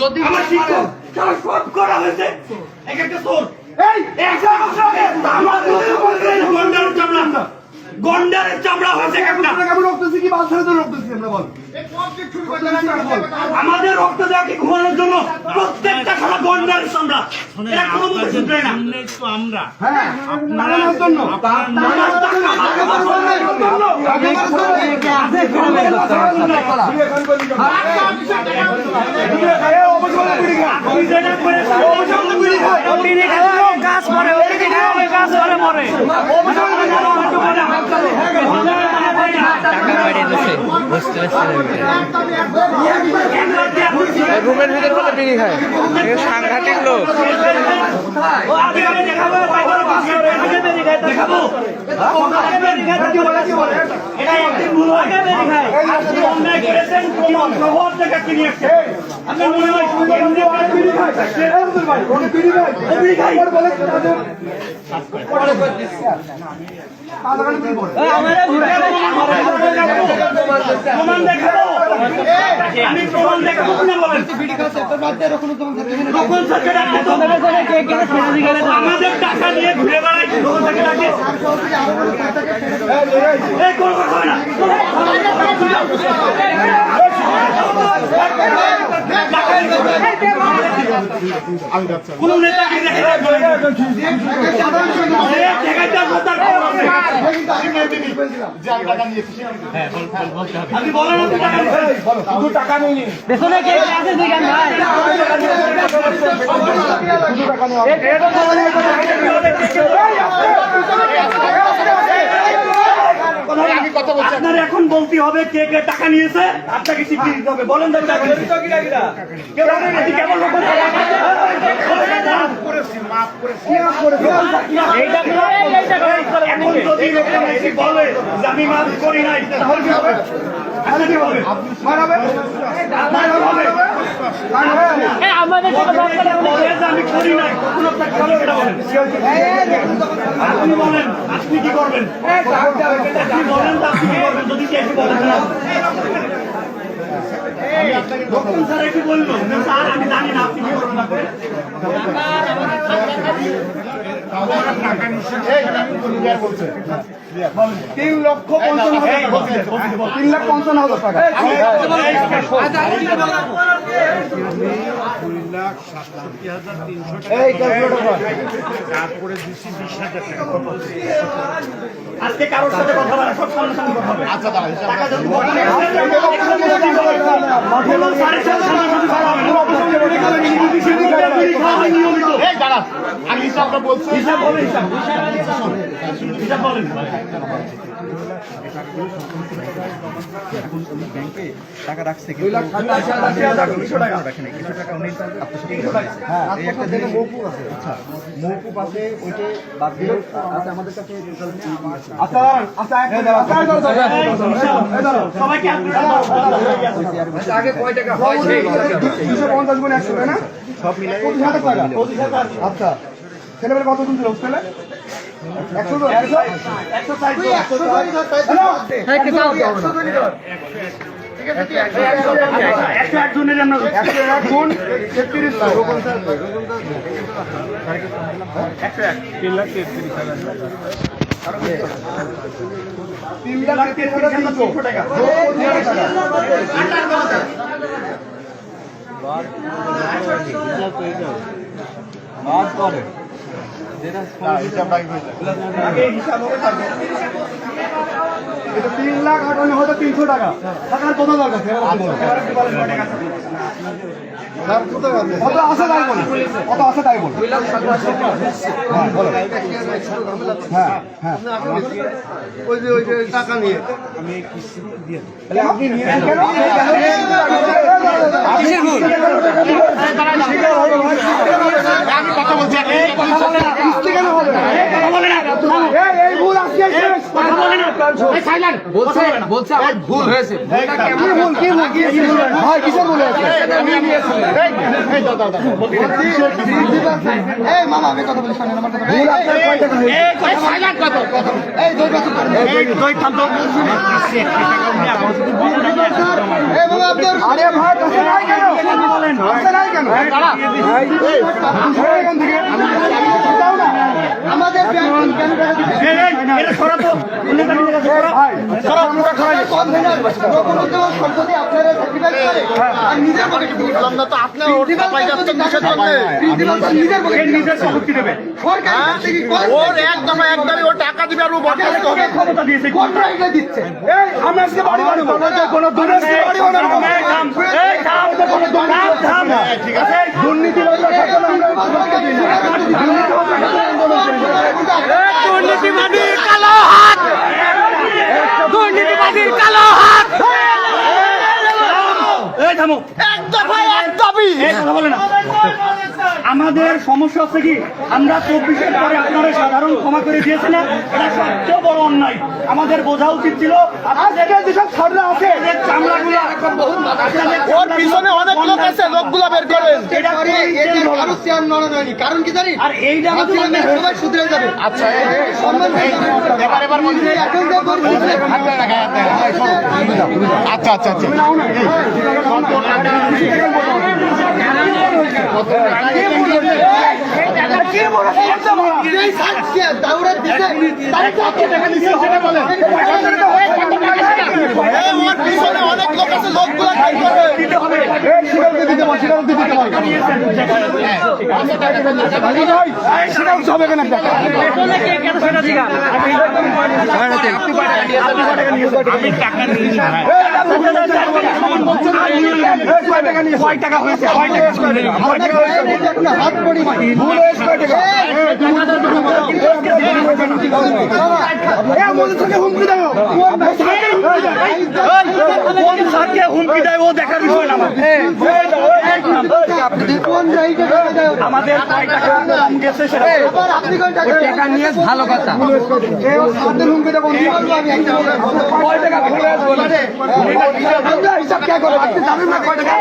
যদি আমার শিক্ষক তারা সব করা হয়েছে এক একটা তোর। এই একটা আমাদের গন্ডারের চামড়া হয়েছে একটা আমাদের রক্ত দেওয়া কি ঘুমানোর জন্য প্রত্যেকটা খানা গন্ডারের চামড়া এরা কোনো মতে শুধরে না তো আমরা কাজ করে রুমের ভিতরে বলে বিড়ি খায়? সাংঘাতিক লোক। হয় মনে হয় আমি প্রমাণ দেখাবো না বলেন আমাদের টাকা দিয়ে ঘুরে বেড়াই কোনো কথা না কোন নেতাকে দেখে আপনি বলেন টাকা নেই পেছনে কে আছে দুইখান ভাই আপনার এখন বলতে হবে কে কে টাকা নিয়েছে আপনাকে স্বীকৃতি দিতে হবে। বলেন? এখন যদি বলে আমি মাফ করি নাই তাহলে কি হবে? হবে? মার হবে। আমাদের কোনো দরকার নেই। বলে আমি করি নাই তখন আপনাকে কেন এটা বলেন আপনি বলেন আপনি কি করবেন আপনি বলেন আপনি কি করবেন যদি এসে বলেন স্যার একটু বলল স্যার আমি জানি না আপনি কি করবেন তিন লক্ষ পঞ্চান্ন হাজার টাকা তিন লাখ পঞ্চান্ন হাজার টাকা এই ক্যালকুলেটর আজকে কারোর সাথে কথা বলা সব সামনে সামনে কথা হবে আচ্ছা সামনে সামনে কথা হবে। হিসাব বলেন। টাকা রাখছে কিন্তু টাকা কিছু টাকা উনি কথা বলেছে। এই একটা জিনিস আচ্ছা আছে ওইটা বাদ দিয়ে আছে আমাদের কাছে আচ্ছা আচ্ছা আচ্ছা, দুশো পঞ্চাশ গুণ একশো না? সব মিলে টাকা আচ্ছা ছেলেমেয়ে কত দিন ছিল? হোস্টেলে তিন লাখ তেত্রিশ বাদ করে আগে হিসাব হবে তারপর। এটা তিন লাখ হাজার তিনশো টাকা টাকার কত দরকার আছে? কত আছে তাই বলুন কত আছে তাই বলুন হ্যাঁ হ্যাঁ হ্যাঁ ওই যে ওই যে টাকা নিয়ে তাহলে আপনি নিয়েছেন কেন কিসের ভুল আমি কথা বলছি না। কেন হবে কথা বলেন না। এই এই ভুল আজকে শেষ কথা বলেন না। এই silent। বলছে আমার ভুল হয়েছে। ভুল কি ভুল কি ভুল? কিসের ভুল হয়েছে? এই মামা আমি কথা বলি শোনেন আমার কথা ভুল আপনার কয় টাকা এই কথা সাইলেন্ট কত এই দই কত এই দই থাম তো। এই মামা আপনার আরে ভাই নাই কেন? নাই কেন? ভাই এই এখান থেকে দাও না আমাদের ব্যাংক কেন টাকা দিতে এই, এই, এটা সরা তো অন্য কাছে থেকে সরা সরা আমরা সরা কনভেনার রঘুনন্দ সম্পত্তি আপনারা স্যাক্রিফাইস করে আর নিজের পকেটে দিলাম না তো আপনার ওর চাপাই যাচ্ছেন কিসের জন্য প্রিন্সিপাল তো নিজের পকেটে নিজের সম্পত্তি দেবে সরকার থেকে ওর একদম একদমই ও টাকা দিবে আর ও বরখাস্ত হবে ক্ষমতা দিয়েছে দিচ্ছে এই আজকে বাড়ি বাড়ি দুর্নীতি থামো। এক দফায় এক দাবি। কথা বলে না। আমাদের সমস্যা হচ্ছে কি আমরা চব্বিশের পরে আপনারা সাধারণ ক্ষমা করে দিয়েছে না এটা সবচেয়ে বড় অন্যায় আমাদের বোঝা উচিত ছিল যেসব ছাড়রা আছে চামড়াগুলো ওর পিছনে অনেক লোক আছে লোকগুলো বের কারণ কি জানি আর এইটা। সবাই শুধরে যাবে আচ্ছা আচ্ছা আচ্ছা আচ্ছা এই টাকা অনেক লোক আছে লোকগুলো দিতে হবে দিতে দিতে হবে কেন আমি নিয়ে কয় হয়েছে কয় হাত পড়ি ভুল হয়েছে হুমকি দাও কোন স্যারকে হুমকি দেয় ও দেখার বিষয় না দেয় আমাদের কয় টাকা কম গেছে সেটা টাকা নিয়ে ভালো কথা কয় টাকা হিসাব কে করব আপনি জানেন না কয় টাকা?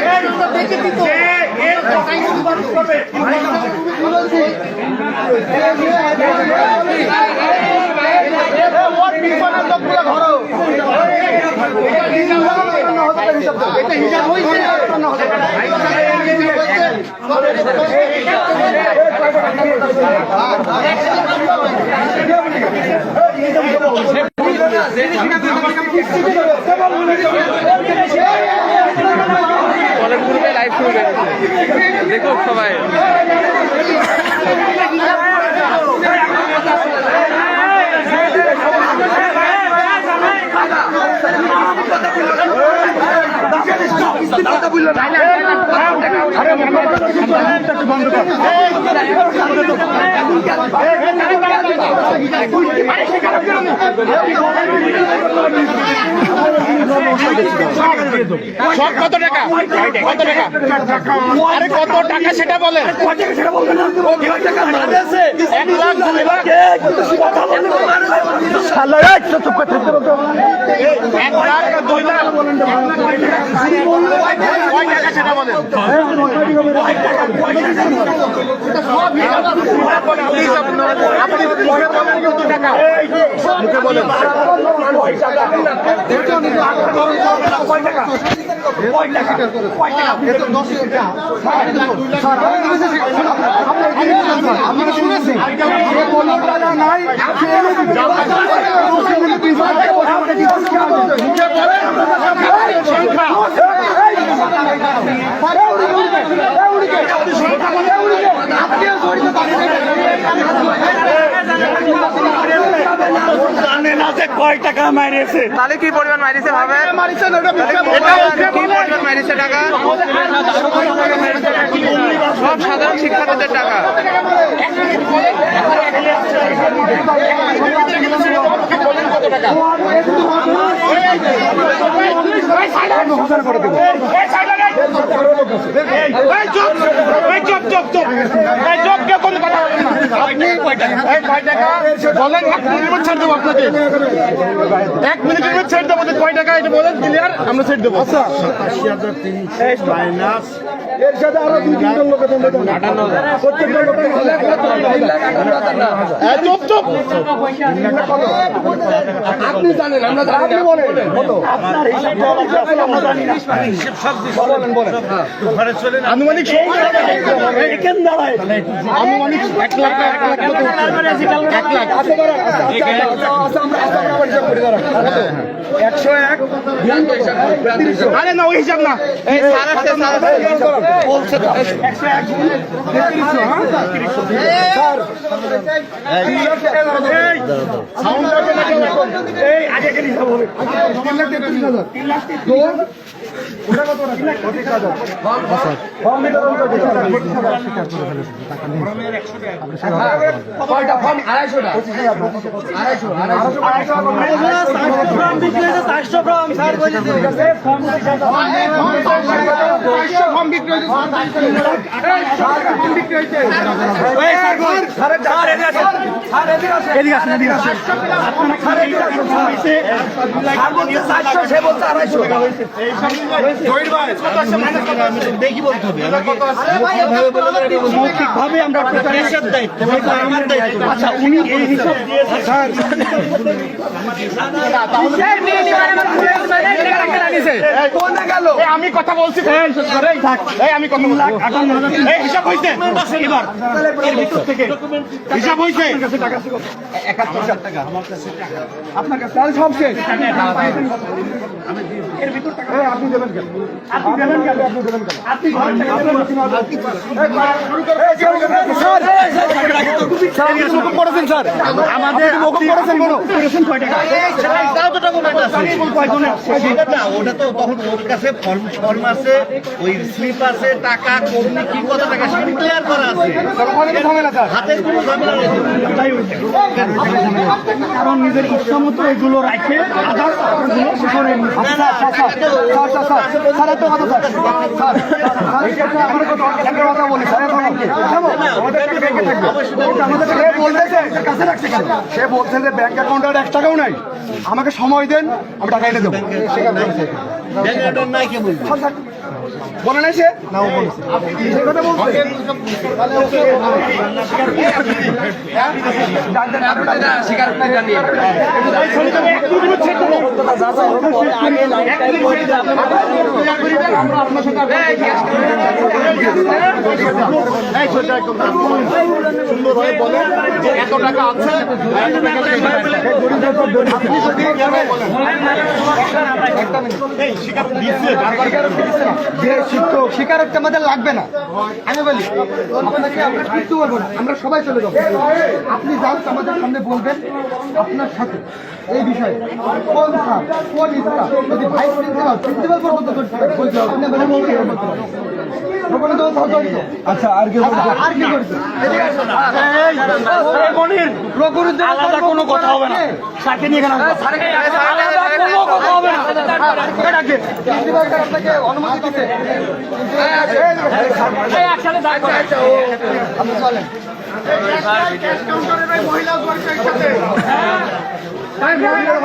কয় টাকা যে এর কথাই সুপারিশ করবে কলের গ্রুপে লাইভ সবাই সব কত টাকা? কত টাকা? আরে কত টাকা সেটা না? আছে এক লাখ দুই লাখ। এক লাখ দুই লাখ। বলেন মুখে বলেন মুখে বলেন আমরা শুনেছি কোনো টাকা নাই সে এনে জানে না টাকা মারিয়েছে তাহলে কি পরিমাণ মারিছে ভাবে? কি পরিমাণ মারিছে টাকা? সব সাধারণ শিক্ষার্থীদের টাকা। বলেন এক মিনিট ছেড়ে দেবো আপনাকে এক মিনিটের মধ্যে কয় টাকা এটা বলেন ক্লিয়ার আমরা ছেড়ে দেবো আচ্ছা এর সাথে আরও দুই তিনজন প্রত্যেকটা আপনি জানেন আমরা আপনি বলেন আনুমানিক আনুমানিক এক লাখ এক লাখ? একশো এক। আরে না ওই হিসাব না। এই। বলছে তো। আড়াইশো, হয়েছে চারশো ফর্ম, স্যার বলেছে। বিক্রি হয়েছে বিক্রি হয়েছে। মৌখিকভাবে আমরা আচ্ছা উনি এই হিসাব দিয়েছেন। আমি কথা বলছি। এই আমি কথা বলছি এই হিসাব হয়েছে এবার এর ভিতর থেকে। হিসাব হয়েছে আপনার কাছে তাহলে সব শেষ। এই, আপনি দেবেন কেন? আপনি দেবেন কেন? আপনি দেবেন কেন? আপনি ঘর থেকে শুরু। এই, শুরু করুন। স্যার, স্যার, আপনি মুকুব করেছেন, স্যার। আমাদের মুকুব করেছেন বলো করেছেন কয় টাকা না, ওটা তো তখন ওর কাছে ফর্ম ফর্ম আছে ওই স্লিপ আছে টাকা কর্মী কি কত টাকা সেটা ক্লিয়ার করা আছে ওখানে তো হাতের কোনো ঝামেলা নেই কারণ নিজের ইচ্ছা মতো এগুলো রাখে আদার করে sir sir sir sir sir sir sir একটা কথা স্যার স্যার একটা কথা বলি স্যার এখন থামো। আমাদের একটা ব্যাংকে থাকবে আমাদের সে বলছে যে ব্যাংক অ্যাকাউন্টে আর এক টাকাও নাই। আমাকে সময় দেন আমি টাকা এনে দেবো। বলে নাই সে? আমরা আপনার সাথে সুন্দরভাবে বলেন আমাদের লাগবে না। আমি বলি আমরা সবাই চলে যাব। আপনি জাস্ট আমাদের সামনে বলবেন আপনার সাথে। এই বিষয়ে কোন স্যার, কোন ইচ্ছা যদি ভাইস প্রিন্সিপাল প্রিন্সিপাল পর্যন্ত আপনি আমাদের আচ্ছা আর কি আর কি কোনো কথা হবে না স্যারকে নিয়ে। আলাদা কোনো কথা হবে না অনুমতি দিতে আপনি চলেন মহিলা জড়িত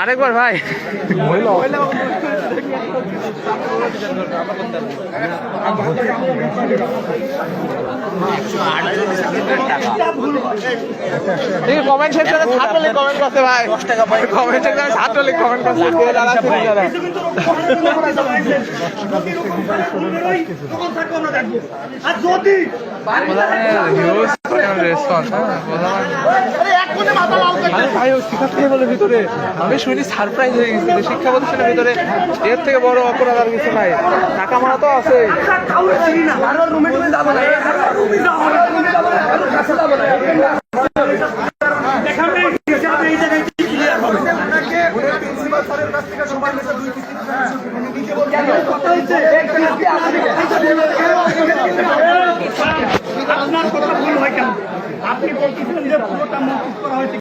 আরেকবার ভাই। কমেন্ট সেকশনে কমেন্ট করতে ভাই। কমেন্ট সেকশনে কমেন্ট করতে যারা আছে যারা আমি শুনি সারপ্রাইজ হয়ে গেছি শিক্ষা প্রতিষ্ঠানের ভিতরে এর থেকে বড় অপরাধ আর কিছু নাই টাকা মারা তো আছে যাব না আমার কথা ভুল হয় কেন? আপনি বলতেছিলেন যে পুরোটা মৌকুফ করা হয়েছে।